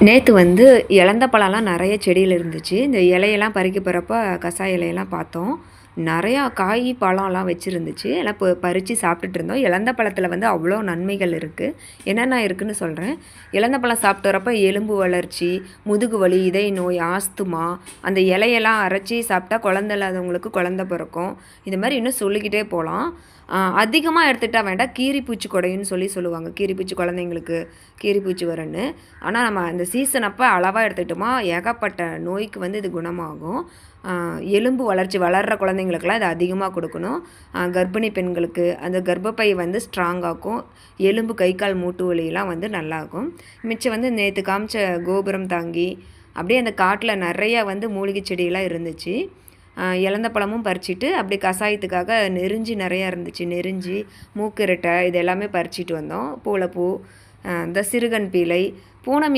நேற்று வந்து இலந்த பழம்லாம் நிறைய செடியில் இருந்துச்சு. இந்த இலையெல்லாம் பறிக்க போகிறப்ப கசாய இலையெல்லாம் பார்த்தோம். நிறையா காய் பழம்லாம் வச்சுருந்துச்சு. எல்லாம் இப்போ பறித்து சாப்பிட்டுட்டு இருந்தோம். இலந்த பழத்தில் வந்து அவ்வளோ நன்மைகள் இருக்குது என்னென்ன இருக்குதுன்னு சொல்கிறேன் இலந்த பழம் சாப்பிட்டு வரப்போ எலும்பு வளர்ச்சி முதுகு வலி இதய நோய் ஆஸ்துமா அந்த இலையெல்லாம் அரைச்சி சாப்பிட்டா குழந்த இல்லாதவங்களுக்கு குழந்த பிறக்கும். இது மாதிரி இன்னும் சொல்லிக்கிட்டே போகலாம் அதிகமாக எடுத்துகிட்டா வேண்டாம். கீரிப்பூச்சி கொடைன்னு சொல்லி சொல்லுவாங்க. கீரிப்பூச்சி குழந்தைங்களுக்கு கீரிப்பூச்சி வரும்னு ஆனால் நம்ம அந்த சீசன் அப்போ அளவாக எடுத்துக்கிட்டோமா? ஏகப்பட்ட நோய்க்கு வந்து இது குணமாகும். எலும்பு வளர்ச்சி வளர்கிற குழந்தைங்க குழந்தைங்களுக்கெல்லாம் இது அதிகமாக கொடுக்கணும். கர்ப்பிணி பெண்களுக்கு அந்த கர்ப்பப்பை வந்து ஸ்ட்ராங்காகும் எலும்பு கை கால் மூட்டு வலியெல்லாம் வந்து நல்லாயிருக்கும் மிச்சம் வந்து நேற்று காமிச்ச கோபுரம் தாங்கி அப்படியே அந்த காட்டில் நிறையா வந்து மூலிகை செடியெல்லாம் இருந்துச்சு. இலந்த பழமும் பறிச்சிட்டு அப்படி கஷாயத்துக்காக நெருஞ்சி நிறையா இருந்துச்சு. நெருஞ்சி மூக்கிரட்டை இது எல்லாமே பறிச்சிட்டு வந்தோம். பூளைப்பூ இந்த சிறுகன் பீலை பூனை